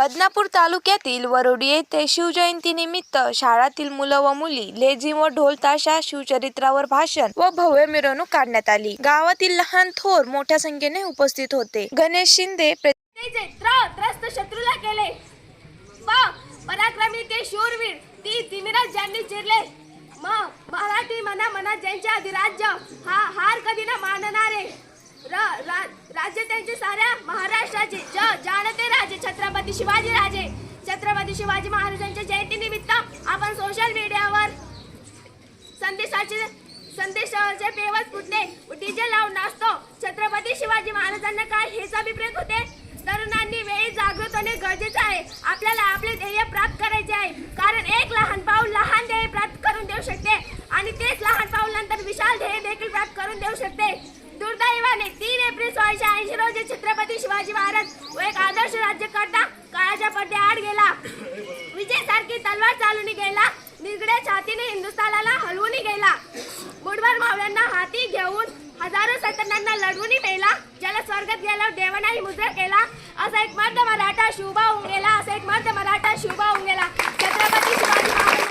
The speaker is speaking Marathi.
बदनापूर तालुक्यातील वरोडी येथे शिवजयंतीनिमित्त शाळातील मुलं व मुली लेझिम व ढोल ताशा शिवचरित्रावर भाषण व भव्य मिरवणूक काढण्यात आली. गावातील लहान थोर मोठ्या संख्येने उपस्थित होते. गणेश शिंदे त्र त्रस्त शत्रूला केले. पराक्रमी ते शूरवीर ती दिनराज ज्यांनी चिरले. म मराठी मना मना ज्यांचे अधिराज्य हा हार कधी न मानणारे. रा, राज्य त्यांचे साऱ्या महाराष्ट्राचे. ज छत्रपती शिवाजी राजे छत्रपती शिवाजी महाराजांच्या जयंतीनिमित्त आपण सोशल मीडियावर संदेशाचे संदेशाचे पेवत पुतले डीजे लावून नाचतो. छत्रपती शिवाजी महाराजांना काय हेच अभिप्रेत होते? तरुणांनी वेळी जागृत होणे गरजेचे आहे. आपल्याला आपले ध्येय प्राप्त करायचे आहे. कारण एक लहान पाऊल लहान ध्येय प्राप्त करून देऊ शकते. आणि तेच लहान पाऊल नंतर विशाल ध्येय देखील प्राप्त करून देऊ शकते. दुर्दैवाने तीन एप्रिल सोळाशे ऐंशी रोजी छत्रपती शिवाजी महाराज व एक आदर्श राज्यकर्ता काळाच्या आड गेला. विजय सारखी तलवार चालून गेला. निगड्या छातीने हिंदुस्थानाला हलवून गेला. बुडवर मावळ्यांना हाती घेऊन हजारो सतनांना लढवून मेला ज्याला स्वर्गात गेला देवानाही मुजर केला.